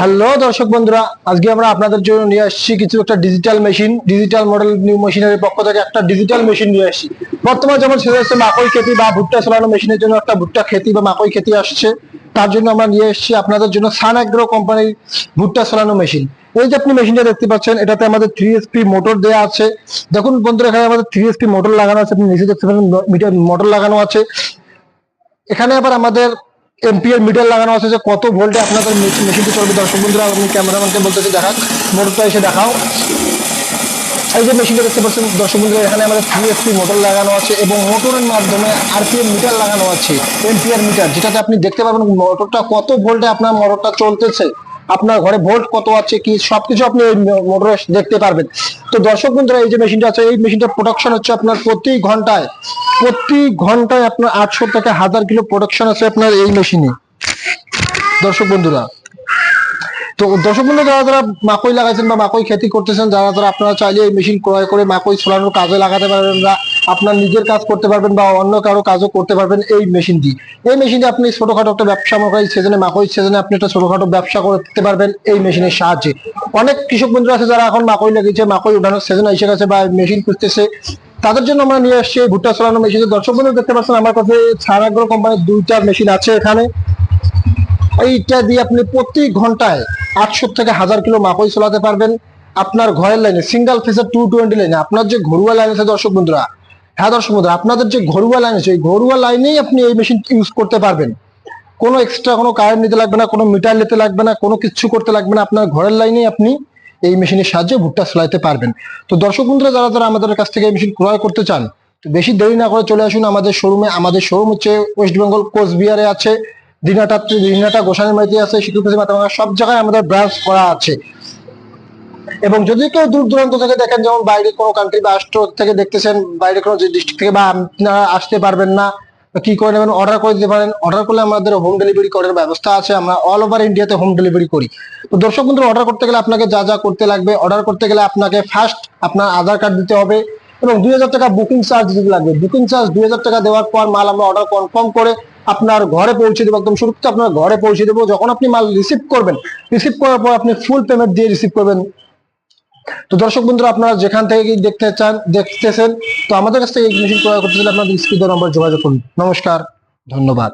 Hello দর্শক বন্ধুরা, আজকে আমরা আপনাদের জন্য নিয়ে আসছি কিছু একটা digital machine digital model new মেশিনের পক্ষ থেকে একটা ডিজিটাল মেশিন নিয়ে আসছি। বর্তমানে যেমন সেটা হচ্ছে মাকই খেতি বা ভুট্টা চালানো মেশিনের জন্য একটা ভুট্টা খেতি বা মাকই খেতি আসছে। তার জন্য আমরা নিয়ে এসেছি আপনাদের জন্য সান অ্যাগ্রো কোম্পানির ভুট্টা চালানো মেশিন এই যে আপনি মেশিনটা দেখতে পাচ্ছেন, এটাতে আমাদের থ্রি এসপি মোটর দেওয়া আছে। দেখুন বন্ধুরা, এখানে আমাদের থ্রি এসপি মোটর লাগানো আছে, আপনি নিচে দেখতে পাচ্ছেন মিটার মোটর লাগানো আছে। এখানে আবার আমাদের এমপিএর মিটার লাগানো আছে যে কত ভোল্টে আপনাদের মেশিন- মেশিনটি চলবে। দর্শক বন্ধুরা আপনি ক্যামেরাম্যানকে বলতেছি দেখাক। মোটরটা এসে দেখাও। এই যে মেশিনটা দেখতে পাচ্ছেন, দর্শক বন্ধুরা, এখানে আমাদের থ্রি মোটর লাগানো আছে এবং মোটরের মাধ্যমে আরপিএম মিটার লাগানো আছে, এমপিআর মিটার যেটাতে আপনি দেখতে পাবেন মোটরটা কত ভোল্টে আপনার মোটরটা চলতেছে। আপনার ঘরে ভোল্ট কত আছে, কি সবকিছু আপনি এই মোটরে দেখতে পারবেন। তো দর্শক বন্ধুরা, এই যে মেশিনটা আছে, এই মেশিনটার প্রোডাকশন হচ্ছে আপনার প্রতি ঘন্টায় প্রতি ঘন্টায় আপনার আটশো থেকে হাজার কিলো প্রোডাকশন আছে আপনার এই মেশিনে দর্শক বন্ধুরা, তো দর্শক বন্ধু, যারা যারা মাকই লাগাইছেন বা মাকই খেতি করতেছেন, যারা যারা আপনারা চাইলে এই মেশিন ক্রয় করে মাকই ছড়ানোর কাজে লাগাতে পারবেন বা আপনার নিজের কাজ করতে পারবেন বা অন্য কারও কাজও করতে পারবেন এই মেশিন দিয়ে। এই মেশিন দিয়ে আপনি ছোটখাটো একটা ব্যবসা মনে সিজনে মাকই সিজনে আপনি একটা ছোটখাটো ব্যবসা করতে পারবেন এই মেশিনের সাহায্যে। অনেক কৃষক বন্ধুরা আছে যারা এখন মাকই লাগিয়েছে মাকই উঠানোর সিজন এসে গেছে বা মেশিন খুঁজতেছে। তাদের জন্য আমরা নিয়ে আসছি ভুট্টা ছড়ানো মেশিন দর্শক বন্ধু, দেখতে পাচ্ছেন আমার কাছে ছাড়াগ্রহ কোম্পানির দুইটা মেশিন আছে এখানে। এইটা দিয়ে আপনি প্রতি ঘন্টায় আটশো থেকে হাজার কিলো মাকই চলাতে পারবেন। আপনার ঘরের লাইনে সিঙ্গেল ফেসের টু টোয়েন্টি লাইনে আপনার যে ঘরুয়া লাইন আছে দর্শক বন্ধুরা হ্যাঁ দর্শক বন্ধুরা, আপনাদের যে ঘরুয়া লাইন আছে ওই ঘরুয়া লাইনেই আপনি এই মেশিন ইউজ করতে পারবেন। কোনো এক্সট্রা কোনো কারেন্ট নিতে লাগবে না, কোনো মিটার নিতে লাগবে না, কোনো কিছু করতে লাগবে না, আপনার ঘরের লাইনেই আপনি এই মেশিনের সাহায্যে ভুট্টা চালাতে পারবেন। তো দর্শক বন্ধুরা, যারা যারা আমাদের কাছ থেকে এই মেশিন ক্রয় করতে চান, তো বেশি দেরি না করে চলে আসুন আমাদের শোরুমে আমাদের শোরুম হচ্ছে ওয়েস্ট বেঙ্গল কোচবিহারে আছে, দিনাটা দিনাটা গোসানি মাইতে আছে মাতামাঙ্গা সব জায়গায় আমাদের ব্রাঞ্চ করা আছে। এবং যদি কেউ দূর দূরান্ত থেকে দেখেন, যেমন বাইরে কোনো কান্ট্রি বা রাষ্ট্র থেকে দেখতেছেন, বাইরে কোনো ডিস্ট্রিক্ট থেকে বা আপনারা আসতে পারবেন না কি করে নেবেন? অর্ডার করে দিতে পারেন। অর্ডার করলে আমাদের হোম ডেলিভারি করার ব্যবস্থা আছে। আমরা অল ওভার ইন্ডিয়াতে হোম ডেলিভারি করি। তো দর্শক বন্ধু অর্ডার করতে গেলে আপনাকে যা যা করতে লাগবে অর্ডার করতে গেলে আপনাকে ফার্স্ট আপনার আধার কার্ড দিতে হবে এবং দুই হাজার টাকা বুকিং চার্জ দিতে লাগবে। বুকিং চার্জ দুই হাজার টাকা দেওয়ার পর মাল আমরা অর্ডার কনফার্ম করে আপনার ঘরে পৌঁছে দেবো। একদম সুরক্ষিত আপনার ঘরে পৌঁছে দেবো। যখন আপনি মাল রিসিভ করবেন রিসিভ করার পর আপনি ফুল পেমেন্ট দিয়ে রিসিভ করবেন। তো দর্শক বন্ধুরা, আপনারা যেখান থেকে দেখতে চান, দেখতেছেন, তো আমাদের কাছ থেকে ক্রয় আপনাদের স্ক্রিনের নম্বর যোগাযোগ করুন। নমস্কার, ধন্যবাদ।